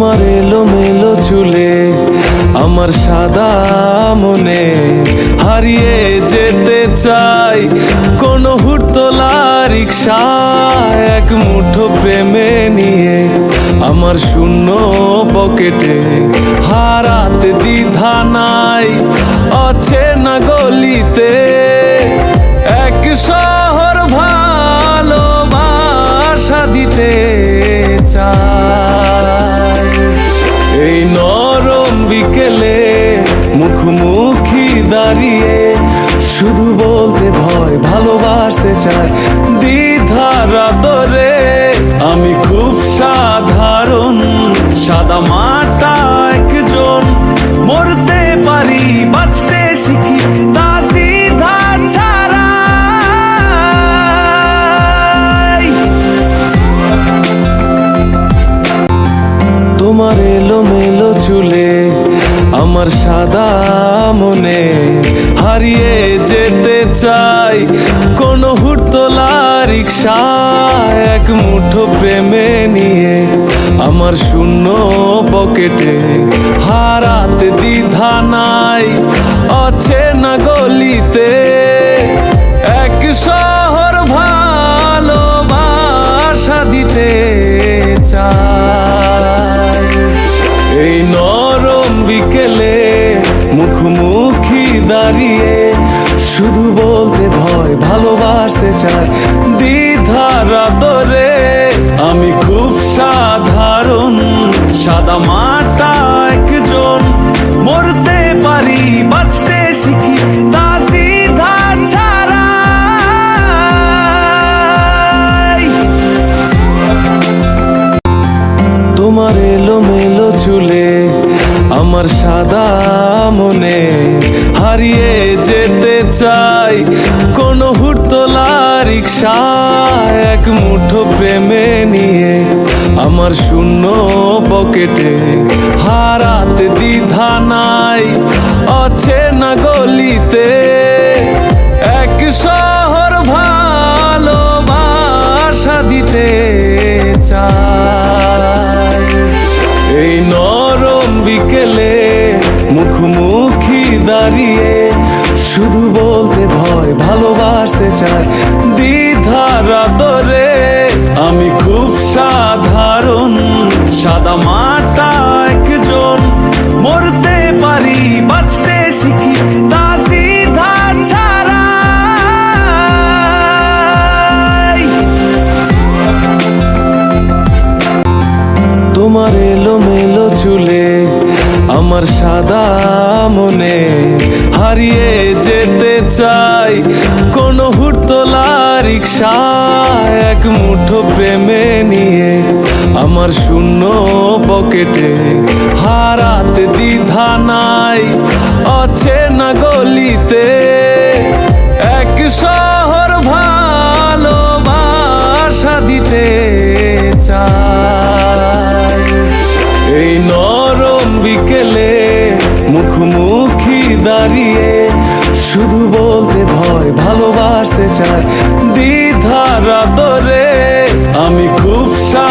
তোমার এলো মেলো চুলে, আমার সাদা মনে হারিয়ে যেতে চাই। কোন হুড়তোলা রিক্সা এক মুঠো প্রেমে নিয়ে, আমার শূন্য পকেটে হারাতে দ্বিধা নাই। অচেনা গলিতে এক শহর ভালোবাসা দিতে। বিকেলে মুখোমুখি দাঁড়িয়ে শুধু বলতে ভয় ভালোবাসতে চাই দ্বিধার আদরে আমি খুব সাধারণ আমার সাদা মনে হারিয়ে যেতে চাই। কোন হুড়তোলা রিক্সা এক মুঠো প্রেমে নিয়ে আমার শূন্য পকেটে হারাতে দ্বিধা নাই। অচেনা গলিতে শুধু বলতে ভয়, ভালোবাসতে চাই। দ্বিধার আদরে আমি খুব সাধারণ, সাদা মাটা একজন। মরতে পারি, বাঁচতে শিখি, তা দ্বিধা ছাড়াই। তোমার এলো মেলো চুলে, আমার সাদা মনে হারিয়ে যেতে চাই। কোন হুড়তোলা রিক্সা এক মুঠো প্রেমে নিয়ে আমার শূন্য পকেটে। হারাতে দ্বিধা নাই অচেনা গলিতে। এক শহর ভালোবাসা দিতে চাই। এই নরম বিকেলে মুখোমুখি দাঁড়িয়ে শুধু ভালোবাসতে চাই দ্বিধার আদরে আমি খুব সাধারণ, সাদা মাটা একজন। মরতে পারি, বাঁচতে শিখি, তা দ্বিধা ছাড়াই। তোমার এলো মেলো চুলে, আমার সাদা মনে হারিয়ে যেতে চাই। কোন হুড়তোলা রিক্সা এক মুঠো প্রেমে নিয়ে আমার শূন্য পকেটে। হারাতে দ্বিধা নাই অচেনা গলিতে। এক শহর ভালোবাসা দিতে চাই। এই নরম বিকেলে মুখোমুখি দাঁড়িয়ে শুধু বলতে ভয় ভালোবাসতে চাই। দ্বিধার আদরে আমি খুব সা